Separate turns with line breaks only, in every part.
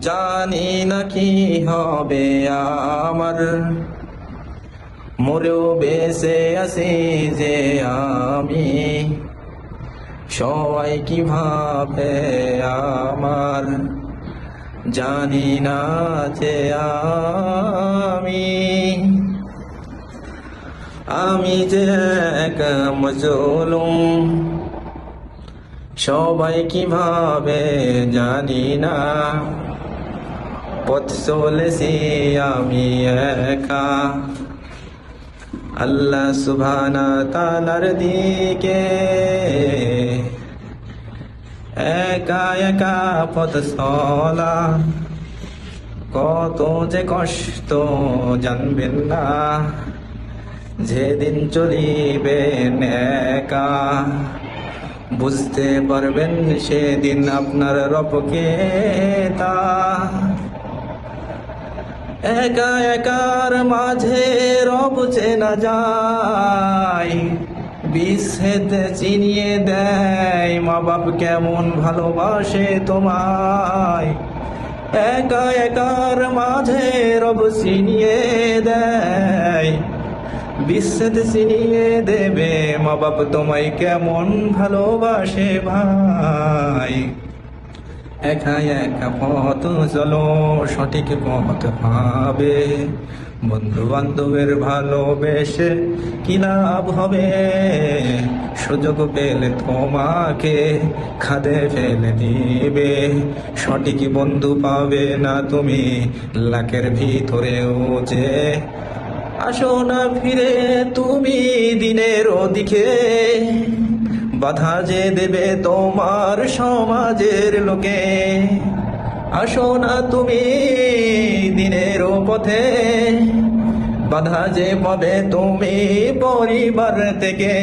জানি না কি হবে আমার। মরেও বেসে আছি যে আমি। সবাই কি ভাবে আমার? জানি না যে আমি। আমি যে এক মজলুম। সবাই কীভাবে জানি না। পথ চলেছি আমি একা। আল্লাহ সুবহানা তালার দিকে। একা একা পথ চলা। কত যে কষ্ট জানবেন না। যেদিন চলিবেন একা। বুঝতে পারবেন সেদিন আপনার রবকে তা। একা একার মাঝে রব চেনা যায়, বিচ্ছেদ চিনিয়ে দেয়, মা বাপ কেমন ভালোবাসে তোমায়। একা একার মাঝে রব চিনিয়ে দেয়, বিচ্ছেদ চিনিয়ে দেবে, মা বাপ তোমায় কেমন ভালোবাসে ভাই। একা একা পথ চলো, সঠিক পথ পাবে। বন্ধু বান্ধবের ভালোবেসে কি লাভ হবে? সুযোগ পেলে তোমাকে খাদে ফেলে দিবে। সঠিক বন্ধু পাবে না তুমি লাখের ভিতরেও যে আসো না ফিরে তুমি দিনের দিকে বাধা যে দেবে তোমার সমাজের লোকে। আসো না তুমি দিনের পথে। বাধা যে পাবে তুমি পরিবার থেকে।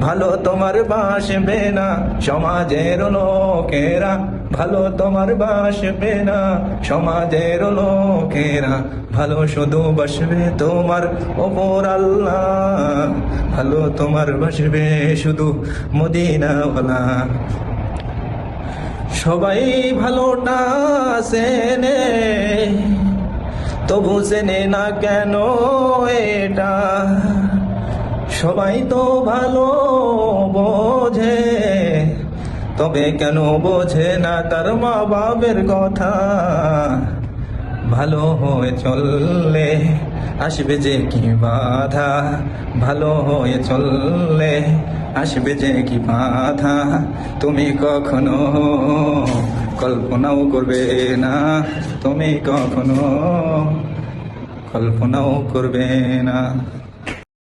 ভালো তোমার বাসবে না, সমাজের লোকেরা। ভালো তোমার বাসবে না, সমাজের লোকেরা। ভালো শুধু বসবে তোমার ওপর আল্লাহ। ভালো তোমার বসবে শুধু মদিনাওয়ালা। সবাই ভালোটা সেনে তবু জেনে না কেন এটা? সবাই তো ভালো বোঝে। তবে কেন বোঝে না তার মা বাবের কথা? ভালো হয়ে চললে আসবে যে কি বাধা? ভালো হয়ে চললে আসবে যে কি বাধা? তুমি কখনো কল্পনাও করবে না। তুমি কখনো কল্পনাও করবে না।